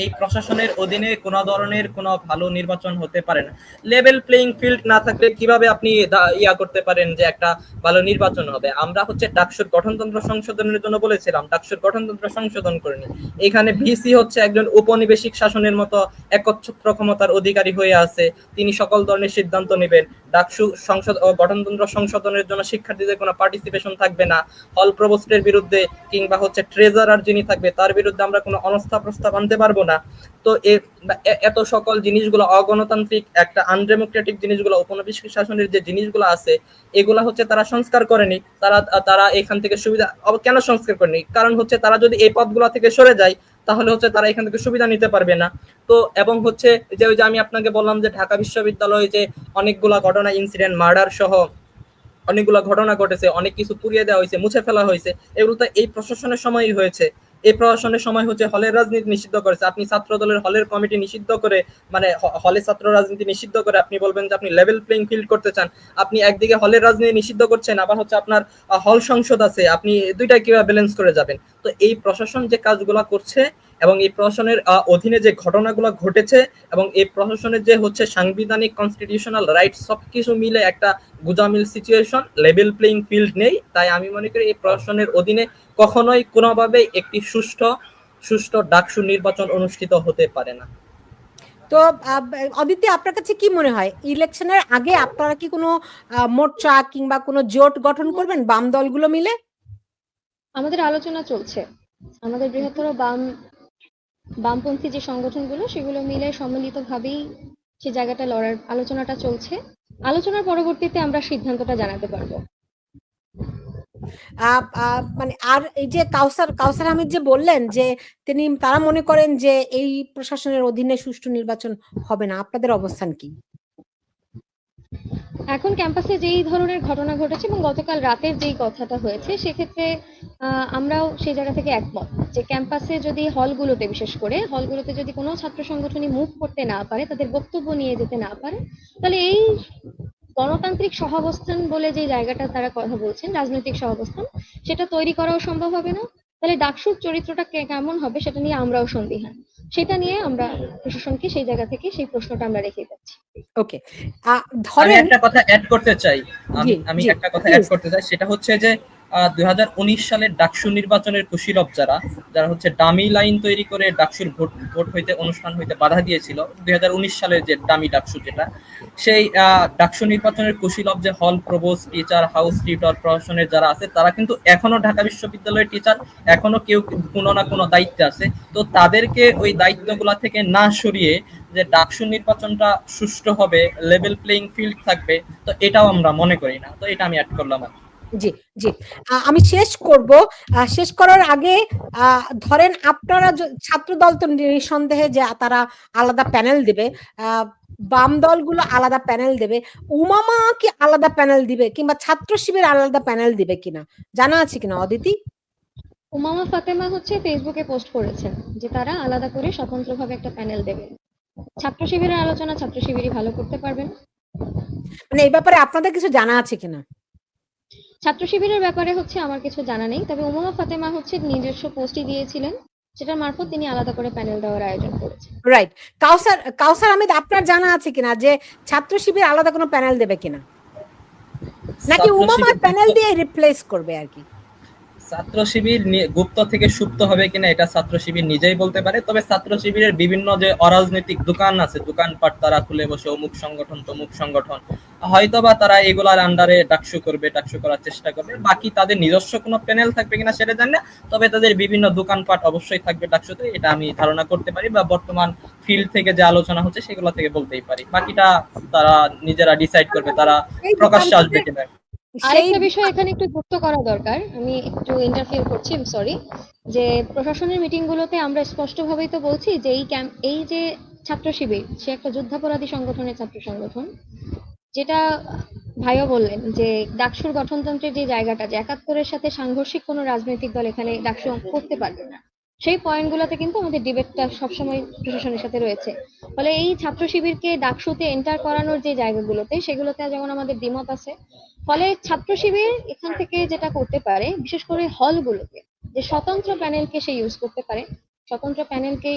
এই প্রশাসনের অধীনে কোনো ধরনের কোনো ভালো নির্বাচন হতে পারে না। লেভেল প্লেইং ফিল্ড না থাকলে কীভাবে আপনি ইয়া করতে পারেন যে একটা ভালো নির্বাচন হবে? আমরা হচ্ছে ডাকসুর গঠনতন্ত্র সংশোধনের জন্য বলেছিলাম, ডাকসুর গঠনতন্ত্র সংশোধন করেনি এখানে ভিসি হচ্ছে একজন উপনিবেশিক শাসনের মতো একচ্ছত্র ক্ষমতার অধিকারী হয়ে আছে। তিনি সকল ধরনের সিদ্ধান্ত নেবেন। ডাকসু সংসদ, ও গঠনতন্ত্র সংশোধনের জন্য শিক্ষার্থীদের কোনো পার্টিসিপেশন থাকবে না। হল প্রভোস্টের বিরুদ্ধে কিংবা হচ্ছে ট্রেজারার যিনি থাকবে, তার বিরুদ্ধে আমরা কোনো অনস্থা প্রস্তাব আনতে পারব না। তো এত সকল জিনিসগুলো অগণতান্ত্রিক, একটা আনডেমোক্রেটিক জিনিসগুলো উপনিবেশিক শাসনের যে জিনিসগুলো আছে, এগুলা হচ্ছে তারা সংস্কার করেনি। তারা তারা এখান থেকে সুবিধা কেন সংস্কার করেনি? কারণ হচ্ছে তারা যদি এই পদগুলা থেকে সরে যায়, তাহলে হচ্ছে তারা এখান থেকে সুবিধা নিতে পারবে না। তো, এবং হচ্ছে যে ওই যে আমি আপনাকে বললাম যে ঢাকা বিশ্ববিদ্যালয়ে যে অনেকগুলা ঘটনা ইনসিডেন্ট মার্ডার সহ অনেকগুলা ঘটনা ঘটেছে, অনেক কিছু পুড়িয়ে দেওয়া হয়েছে, মুছে ফেলা হয়েছে, এগুলো তো এই প্রশাসনের সময়ই হয়েছে। এই প্রশাসনের সময় হচ্ছে হলের রাজনীতি নিষিদ্ধ করেছে। আপনি ছাত্র দলের হলের কমিটি নিষিদ্ধ করে মানে হলে ছাত্র রাজনীতি নিষিদ্ধ করে আপনি বলবেন যে আপনি লেভেল প্লেইং ফিল্ড করতে চান। আপনি একদিকে হলের রাজনীতি নিষিদ্ধ করছেন, আবার হচ্ছে আপনার হল সংসদ আছে। আপনি দুইটা কীভাবে ব্যালেন্স করে যাবেন? তো এই প্রশাসন যে কাজগুলা করছে এবং এই প্রশাসনের অধীনে যে ঘটনাগুলো ঘটেছে এবং এই প্রশাসনের যে হচ্ছে সাংবিধানিক কনস্টিটিউশনাল রাইট সবকিছু মিলে একটা গুজামিল সিচুয়েশন লেভেল প্লেইং ফিল্ড নেই। তাই আমি মনে করি এই প্রশাসনের অধীনে কখনোই কোনোভাবে একটি সুষ্ঠু সুষ্ঠু ডাকসু নির্বাচন অনুষ্ঠিত হতে পারে না। তো অদিতি আপনার কাছে কি মনে হয়? ইলেকশনের আগে আপনারা কি কোনো মোর্চা কিংবা কোনো জোট গঠন করবেন বাম দলগুলো মিলে? আমাদের আলোচনা চলছে। আমাদের বৃহত্তর বাম বামপন্থী যে সংগঠনগুলো সেগুলো মিলে সম্মিলিতভাবেই সে জায়গাটা লড়ার আলোচনাটা চলছে। আলোচনার পরবর্তীতে আমরা সিদ্ধান্তটা জানাতে পারব। মানে আর এই যে কাউসার কাউসার আহমেদ যে বললেন যে তিনি তারা মনে করেন যে এই প্রশাসনের অধীনে সুষ্ঠু নির্বাচন হবে না। আপনাদের অবস্থান কি? এখন ক্যাম্পাসে যেই ধরনের ঘটনা ঘটেছে এবং গতকাল রাতের যেই কথাটা হয়েছে সেক্ষেত্রে আমরাও সেই জায়গা থেকে একমত যে ক্যাম্পাসে যদি হলগুলোতে বিশেষ করে হলগুলোতে যদি কোনো ছাত্র সংগঠনই মুভ করতে না পারে তাদের বক্তব্য নিয়ে যেতে না পারে তাহলে এই গণতান্ত্রিক সহাবস্থান বলে যে জায়গাটা তারা কথা বলছেন রাজনৈতিক সহাবস্থান সেটা তৈরি করাও সম্ভব হবে না। তাহলে ডাকসুর চরিত্রটা কে- কেমন হবে সেটা নিয়ে আমরাও সন্দিহান। সেটা নিয়ে আমরা প্রশাসনকে সেই জায়গা থেকে সেই প্রশ্নটা আমরা রেখে যাচ্ছি। ওকে আমি ধরেন একটা কথা অ্যাড করতে চাই। আমি একটা কথা অ্যাড করতে চাই। সেটা হচ্ছে যে দুই হাজার উনিশ সালের ডাকসু নির্বাচনের কুশীলভ যারা যারা হচ্ছে ডামি লাইন তৈরি করে ডাকসুর ভোট ভোট হইতে অনুষ্ঠান হইতে বাধা দিয়েছিল, দুই সালের যে ডামি ডাকসু যেটা, সেই ডাকসু নির্বাচনের কুশীলভ যে হল প্রবোস, টিচার, হাউস, টিউটর প্রশাসনের যারা আছে, তারা কিন্তু এখনও ঢাকা বিশ্ববিদ্যালয়ের টিচার, এখনও কেউ কোনো না কোনো দায়িত্বে আছে তো তাদেরকে ওই দায়িত্বগুলা থেকে না সরিয়ে যে ডাকসু নির্বাচনটা সুষ্ঠু হবে লেভেল প্লেইং ফিল্ড থাকবে, তো এটাও আমরা মনে করি না তো এটা আমি অ্যাড করলাম আর। জি জি। আমি শেষ করব। শেষ করার আগে আহ, ধরেন আপনারা ছাত্র দল তো নিঃসন্দেহে যে তারা আলাদা প্যানেল দেবে বাম দলগুলো আলাদা প্যানেল দেবে। উমামা কি আলাদা প্যানেল দিবে কিংবা ছাত্র শিবির আলাদা প্যানেল দিবে কিনা? জানা আছে কিনা অদিতি? উমামা ফাতেমা হচ্ছে ফেসবুকে পোস্ট করেছেন যে তারা আলাদা করে স্বতন্ত্রভাবে একটা প্যানেল দেবে। ছাত্র শিবিরের আলোচনা ছাত্র শিবিরই ভালো করতে পারবেন। মানে এই ব্যাপারে আপনাদের কিছু জানা আছে কিনা? ছাত্র শিবিরের ব্যাপারে হচ্ছে আমার কিছু জানা নেই তবে উমা ফাতেমা হচ্ছে নিজস্ব পোস্টই দিয়েছিলেন সেটার মারফত তিনি আলাদা করে প্যানেল দেওয়ার আয়োজন করেছেন। রাইট কাউসার কাউসার আহমেদ আপনার জানা আছে কিনা যে ছাত্র শিবির আলাদা কোনো প্যানেল দেবে কিনা? নাকি উমামার প্যানেল দিয়ে রিপ্লেস করবে আর কি? ছাত্র শিবির গুপ্ত থেকে সুপ্ত হবে কিনা এটা ছাত্র শিবির নিজেই বলতে পারে। তবে ছাত্র শিবিরের বিভিন্ন যে অরাজনৈতিক দোকান আছে দোকানপাট তারা খুলে বসে অমুক সংগঠন তমুক সংগঠন হয়তোবা তারা এগুলার আন্ডারে ডাকসু করবে ডাকসু করার চেষ্টা করবে। বাকি তাদের নিজস্ব কোনো প্যানেল থাকবে কিনা সেটা জানি না তবে তাদের বিভিন্ন দোকানপাট অবশ্যই থাকবে ডাকসুতে এটা আমি ধারণা করতে পারি বা বর্তমান ফিল্ড থেকে যে আলোচনা হচ্ছে সেগুলো থেকে বলতেই পারি। বাকিটা তারা নিজেরা ডিসাইড করবে তারা প্রকাশ্যে আসবে কিনা। আরেকটা বিষয় এখানে একটু যুক্ত করা দরকার। আমি একটু ইন্টারফিয়ার করছি সরি যে প্রশাসনের মিটিং গুলোতে আমরা স্পষ্টভাবেই তো বলছি যে এই ক্যাম্প এই যে ছাত্র শিবির সে একটা যুদ্ধাপরাধী সংগঠনের ছাত্র সংগঠন যেটা ভাইও বললেন যে ডাকসুর গঠনতন্ত্রের যে জায়গাটা যে একাত্তরের সাথে সাংঘর্ষিক কোনো রাজনৈতিক দল এখানে ডাকসু করতে পারবে না। সেই পয়েন্টগুলোতে কিন্তু আমাদের ডিবেটটা সবসময় প্রশাসনের সাথে রয়েছে। ফলে এই ছাত্র শিবিরকে ডাকসুতে এন্টার করানোর যে জায়গাগুলোতে, সেগুলোতে যেমন আমাদের দ্বিমত আছে। ফলে ছাত্র শিবির এখান থেকে যেটা করতে পারে, বিশেষ করে হলগুলোতে যে স্বতন্ত্র প্যানেলকে সে ইউজ করতে পারে। স্বতন্ত্র প্যানেলকে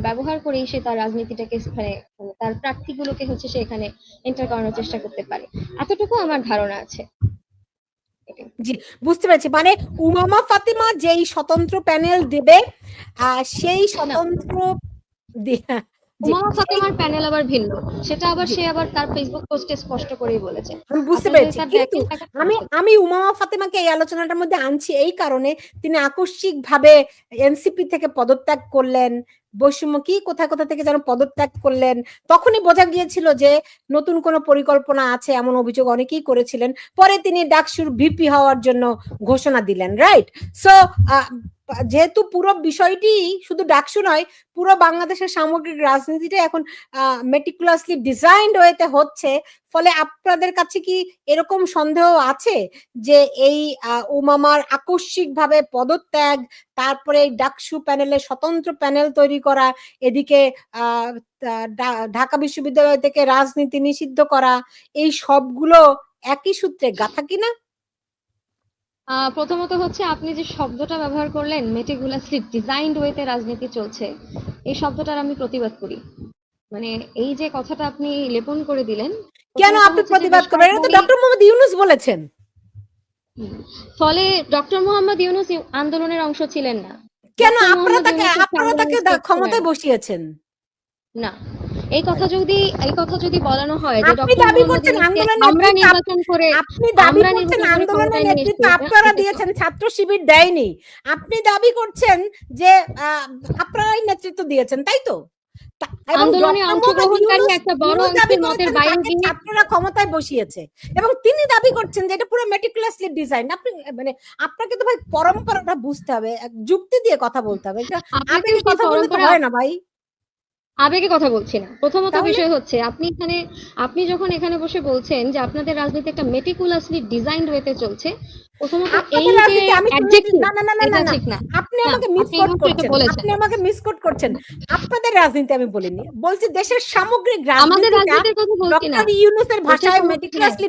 ব্যবহার করেই সে তার রাজনীতিটাকে মানে তার প্রার্থীগুলোকে হচ্ছে সে এখানে এন্টার করানোর চেষ্টা করতে পারে। এতটুকু আমার ধারণা আছে। বুঝতে পেরেছি। মানে উমামা ফাতিমা যেই স্বতন্ত্র প্যানেল দেবে সেই স্বতন্ত্র উমামা সেই- ফাতেমার প্যানেল আবার ভিন্ন। সেটা আবার সে আবার তার ফেসবুক পোস্টে স্পষ্ট করেই বলেছে। আমি বুঝতে পেরেছি। কিন্তু আমি আমি উমামা ফাতেমাকে এই আলোচনাটার মধ্যে আনছি এই কারণে। তিনি আকস্মিক ভাবে এনসিপি থেকে পদত্যাগ করলেন। বৈষম্য কি কোথায় কোথা থেকে যেন পদত্যাগ করলেন। তখনই বোঝা গিয়েছিল যে নতুন কোনো পরিকল্পনা আছে এমন অভিযোগ অনেকেই করেছিলেন। পরে তিনি ডাকসুর ভিপি হওয়ার জন্য ঘোষণা দিলেন রাইট সো যেহেতু পুরো বিষয়টি শুধু ডাকসু নয়, পুরো বাংলাদেশের সামগ্রিক রাজনীতিটা এখন মেটিকুলাসলি ডিজাইন্ড ওয়েতে হচ্ছে। ফলে আপনাদের কাছে কি এরকম সন্দেহ আছে যে এই উমামার আকস্মিক ভাবে পদত্যাগ তারপরে এই ডাকসু প্যানেলে স্বতন্ত্র প্যানেল তৈরি করা এদিকে ঢাকা বিশ্ববিদ্যালয় থেকে রাজনীতি নিষিদ্ধ করা এই সবগুলো একই সূত্রে গাথা কিনা আহ, প্রথমত হচ্ছে আপনি যে শব্দটা ব্যবহার করলেন মেটিকুলাসলি ডিজাইন্ড ওয়েতে রাজনীতি চলছে এই শব্দটার আমি প্রতিবাদ করি। মানে এই যে কথাটা আপনি লেপন করে দিলেন কেন আপনি প্রতিবাদ করবেন? এটা তো ডক্টর মোহাম্মদ ইউনুস বলেছেন। ফলে ডক্টর মোহাম্মদ ইউনুস আন্দোলনের অংশ ছিলেন না। কেন আপনারা তাকে আপনারা তাকে ক্ষমতায় বসিয়েছেন। না। এই কথা যদি এই কথা যদি বলানো হয় যে আপনি ডক্টর দাবি করছেন আন্দোলনের আমরা নির্বাচন করে আপনি দাবি করছেন আন্দোলনের নেতৃত্ব আপনারা দিয়েছেন ছাত্র শিবির দেয়নি। আপনি দাবি করছেন যে আপনারাই নেতৃত্ব দিয়েছেন তাই তো? আন্দোলনে অংশগ্রহণকারী একটা বড় অংশের মতের বাইরে গিয়ে ছাত্ররা ক্ষমতায় বসিয়েছে। এবং তিনি দাবি করছেন যে এটা পুরো মেটিকুলাসলি ডিজাইন আপনি মানে আপনাকে তো ভাই পরম্পরাটা বুঝতে হবে যুক্তি দিয়ে কথা বলতে হবে। এটা আবেগে কথা বললে তো হয় না ভাই? আবেগে কথা বলছি না? প্রথমত বিষয় হচ্ছে আপনি এখানে আপনি যখন এখানে বসে বলছেন যে আপনাদের রাজনীতি একটা মেটিকুলাসলি ডিজাইন ওয়েতে চলছে প্রথমত এই আপনাদের যে রাজনীতি আমি শুনেছি- অ্যাডজেক্টিভ না না না না না না। আপনি আমাকে মিসকোট এই মুহূর্তে এটা করছেন। আপনি আমাকে মিসকোট করছেন। আপনাদের রাজনীতি আমি বলিনি। বলছি দেশের সামগ্রিক আমাদের রাজনীতির কথা বলছি না। ডক্টর ইউনুসের ভাষায় মেটিকুলাসলি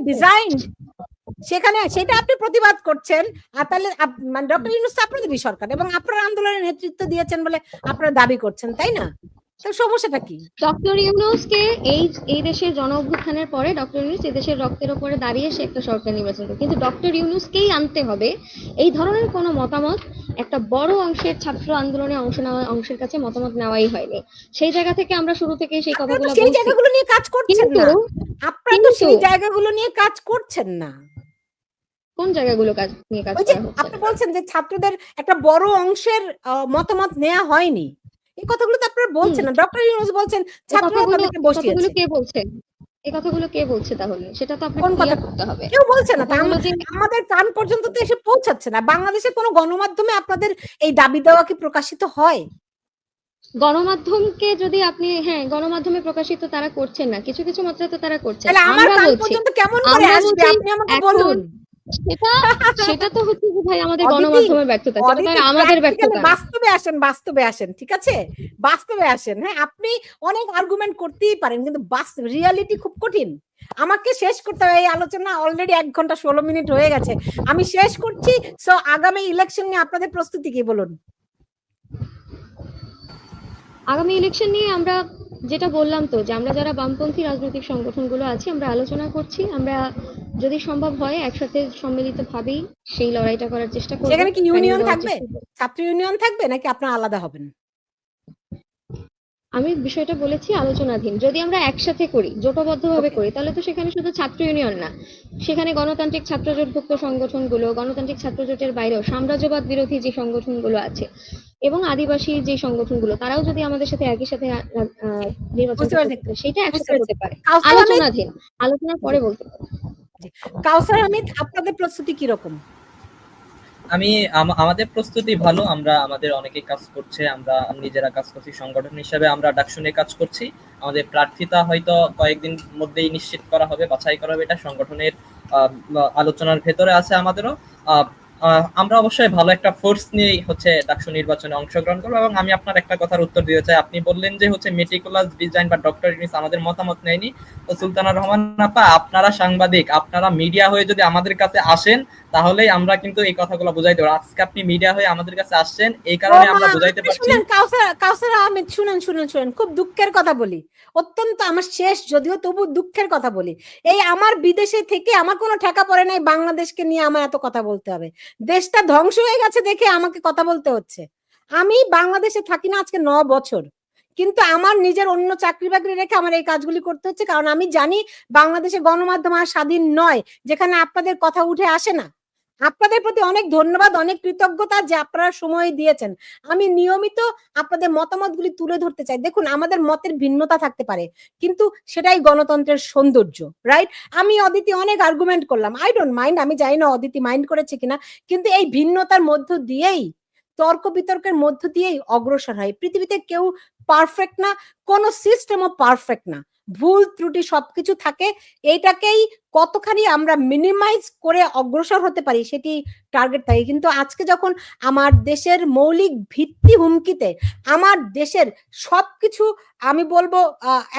সেখানে সেটা আপনি প্রতিবাদ করছেন। আর তাহলে মানে ডক্টর ইউনুস আপনাদেরই সরকার এবং আপনারা আন্দোলনের নেতৃত্ব দিয়েছেন বলে আপনারা দাবি করছেন তাই না? তো সমস্যাটা কি? ডক্টর ইউনুসকে এই এই দেশের জন অভ্যুত্থানের পরে ডক্টর ইউনুস এই দেশের রক্তের উপরে দাঁড়িয়ে সে একটা সরকার নির্বাচন করে। কিন্তু ডক্টর ইউনুসকেই আনতে হবে। এই ধরনের কোনো মতামত একটা বড় অংশের ছাত্র আন্দোলনে অংশ নেওয়া অংশের কাছে মতামত নেওয়াই হয়নি। সেই জায়গা থেকে আমরা শুরু থেকেই সেই কথাগুলো সেই জায়গাগুলো নিয়ে কাজ করছেন না। আপনারা তো সেই জায়গাগুলো নিয়ে কাজ করছেন না। কোন জায়গাগুলো কাজ নিয়ে কাজ করা হচ্ছে? আপনি বলছেন যে ছাত্রদের একটা বড় অংশের মতামত নেওয়া হয়নি। এই কথাগুলো তো আপনারা বলছেন না ডক্টর ইউনুস বলছেন ছাত্ররা তাদেরকে বসিয়েছে। কে বলছে? এই কথাগুলো কে বলছে তাহলে? সেটা তো আপনাকে ক্লিয়ার করতে হবে। কেউ বলছে না যে আমাদের কান পর্যন্ত তো এসে পৌঁছাচ্ছে না। বাংলাদেশে কোনো গণমাধ্যমে আপনাদের এই দাবি দেওয়া কি প্রকাশিত হয়? গণমাধ্যমকে যদি আপনি হ্যাঁ গণমাধ্যমে প্রকাশিত তারা করছেন না। কিছু কিছু মাত্রায় তো তারা তাহলে আমার বলছি পর্যন্ত কেমন করে আসবে? আপনি আমাকে বলুন। সেটা সেটা তো হচ্ছে যে ভাই আমাদের গণমাধ্যমের ব্যর্থতা আমাদের ব্যর্থতা। বাস্তবে আসেন বাস্তবে আসেন ঠিক আছে? বাস্তবে আসেন হ্যাঁ আপনি অনেক আর্গুমেন্ট করতেই পারেন কিন্তু বাস্তব রিয়ালিটি খুব কঠিন। আমাকে শেষ করতে হবে এই আলোচনা অলরেডি এক ঘণ্টা ষোলো মিনিট হয়ে গেছে। আমি শেষ করছি সো আগামী ইলেকশন নিয়ে আপনাদের প্রস্তুতি কি বলুন? আগামী ইলেকশন নিয়ে আমরা যেটা বললাম তো যে আমরা যারা বামপন্থী রাজনৈতিক সংগঠনগুলো আছি আমরা আলোচনা করছি। আমরা যদি সম্ভব হয় একসাথে সম্মিলিত ভাবেই সেই লড়াইটা করার চেষ্টা করব। সেখানে কি ইউনিয়ন থাকবে? ছাত্র ইউনিয়ন থাকবে নাকি আপনারা আলাদা হবেন? আমি বিষয়টা বলেছি আলোচনাধীন। যদি আমরা একসাথে করি জোটবদ্ধভাবে. করি তাহলে তো সেখানে শুধু ছাত্র ইউনিয়ন না। সেখানে গণতান্ত্রিক ছাত্র ছাত্রজোটভুক্ত সংগঠনগুলো গণতান্ত্রিক ছাত্রজোটের বাইরেও সাম্রাজ্যবাদ বিরোধী যে সংগঠনগুলো আছে এবং আদিবাসী যে সংগঠনগুলো তারাও যদি আমাদের সাথে একই সাথে নির্বাচন। সেটা একসাথে। হতে পারে। আলোচনাধীন। আলোচনার পরে বলতে পারি। কাউসার আহমেদ আপনাদের প্রস্তুতি কীরকম? আমি আমাদের প্রস্তুতি ভালো, আমরা, আমাদের অনেকে কাজ করছে, আমরা নিজেরা কাজ করছি, সংগঠন হিসেবে আমরা ডাকশুনে কাজ করছি। আমাদের প্রার্থিতা হয়তো কয়েকদিন মধ্যেই নিশ্চিত করা হবে, বাছাই করা হবে, এটা সংগঠনের আলোচনার ভেতরে আছে আমাদেরও। আমরা অবশ্যই ভালো একটা ফোর্স নিয়েই হচ্ছে ডাকসু নির্বাচনে অংশগ্রহণ করব এবং আমি আপনার একটা কথার উত্তর দিতে চাই। আপনি বললেন যে হচ্ছে মেটিকুলাস ডিজাইন বা ডক্টর ইউনিস আমাদের মতামত নেয়নি। তো সুলতানা রহমান আপা, আপনারা সাংবাদিক, আপনারা মিডিয়া হয়ে যদি আমাদের কাছে আসেন তাহলেই আমরা কিন্তু এই কথাগুলো বুঝাইতে পারব। আজকে আপনি মিডিয়া হয়ে আমাদের কাছে আসছেন এই কারণে আমরা বুঝাইতে পারছি। শুনেন কাউসার কাউসার আহমেদ শুনেন শুনেন শুনেন খুব দুঃখের কথা বলি। অত্যন্ত আমার শেষ যদিও তবু দুঃখের কথা বলি। এই আমার বিদেশে থেকে আমার কোনো ঠেকা পড়ে নাই বাংলাদেশকে নিয়ে আমার এত কথা বলতে হবে। দেশটা ধ্বংস হয়ে গেছে দেখে আমাকে কথা বলতে হচ্ছে। আমি বাংলাদেশে থাকি না আজকে ন বছর। কিন্তু আমার নিজের অন্য চাকরি বাকরি রেখে আমার এই কাজগুলি করতে হচ্ছে, কারণ আমি জানি বাংলাদেশে গণমাধ্যম আর স্বাধীন নয়, যেখানে আপনাদের কথা উঠে আসে না। আপনাদের প্রতি অনেক ধন্যবাদ, অনেক কৃতজ্ঞতা যে আপনারা সময় দিয়েছেন। আমি নিয়মিত আপনাদের মতামতগুলি তুলে ধরতে চাই। দেখুন, আমাদের মতের ভিন্নতা থাকতে পারে, কিন্তু সেটাই গণতন্ত্রের সৌন্দর্য রাইট আমি অদিতি অনেক আর্গুমেন্ট করলাম। আই ডোন্ট মাইন্ড আমি জানি না অদিতি মাইন্ড করেছে কিনা, কিন্তু এই ভিন্নতার মধ্য দিয়েই, তর্ক বিতর্কের মধ্য দিয়েই অগ্রসর হয়। পৃথিবীতে কেউ পারফেক্ট না, কোনো সিস্টেমও পারফেক্ট না। ভুল, ত্রুটি সবকিছু থাকে। এইটাকেই কতখানি আমরা মিনিমাইজ করে অগ্রসর হতে পারি সেটি টার্গেট থাকে। কিন্তু আজকে যখন আমার দেশের মৌলিক ভিত্তি হুমকিতে, আমার দেশের সবকিছু আমি বলব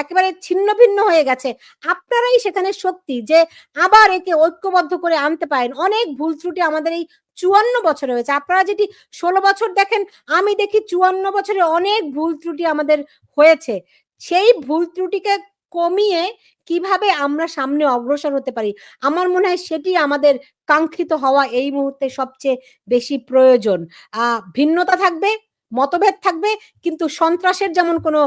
একেবারে ছিন্ন ভিন্ন হয়ে গেছে, আপনারাই সেখানে শক্তি যে আবার একে ঐক্যবদ্ধ করে আনতে পারেন। অনেক ভুল, ত্রুটি আমাদের এই চুয়ান্ন বছর হয়েছে। আপনারা যেটি ষোলো বছর দেখেন, আমি দেখি চুয়ান্ন বছরে অনেক ভুল ত্রুটি আমাদের হয়েছে। সেই ভুল ত্রুটিকে কমিয়ে কীভাবে আমরা সামনে অগ্রসর হতে পারি? আমার মনে হয় সেটি আমাদের কাঙ্ক্ষিত হওয়া এই মুহূর্তে সবচেয়ে বেশি প্রয়োজন। ভিন্নতা থাকবে, মতভেদ থাকবে, কিন্তু সন্ত্রাসের যেমন কোনো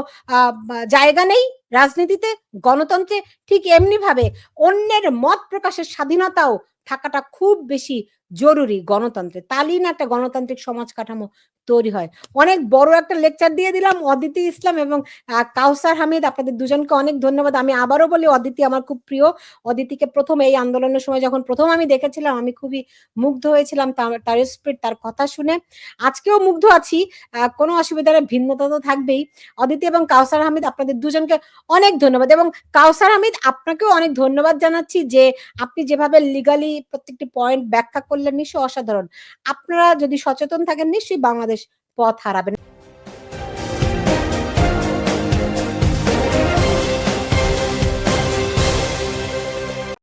জায়গা নেই রাজনীতিতে, গণতন্ত্রে, ঠিক এমনি ভাবে অন্যের মত প্রকাশের স্বাধীনতাও থাকাটা খুব বেশি জরুরি গণতন্ত্রে। তাহলেই না একটা গণতান্ত্রিক সমাজ কাঠামো তৈরি হয়। অনেক বড় একটা লেকচার দিয়ে দিলাম অদিতি ইসলাম এবং কাউসার হামিদ। আপনাদের দুজনকে অনেক ধন্যবাদ। আমি আবারও বলি অদিতি আমার খুব প্রিয়। অদিতিকে প্রথম এই আন্দোলনের সময় যখন প্রথম আমি দেখেছিলাম আমি খুবই মুগ্ধ হয়েছিলাম তার স্পিড তার কথা শুনে। আজকেও মুগ্ধ আছি কোনো অসুবিধা নেই, ভিন্নতা তো থাকবেই। অদিতি এবং কাউসার হামিদ আপনাদের দুজনকে অনেক ধন্যবাদ। এবং কাউসার হামিদ আপনাকেও অনেক ধন্যবাদ জানাচ্ছি যে আপনি যেভাবে লিগালি প্রত্যেকটি পয়েন্ট ব্যাখ্যা করলেন নিশ্চয়ই অসাধারণ। আপনারা যদি সচেতন থাকেন নিশ্চয়ই বাংলাদেশ পথ হারাবেন।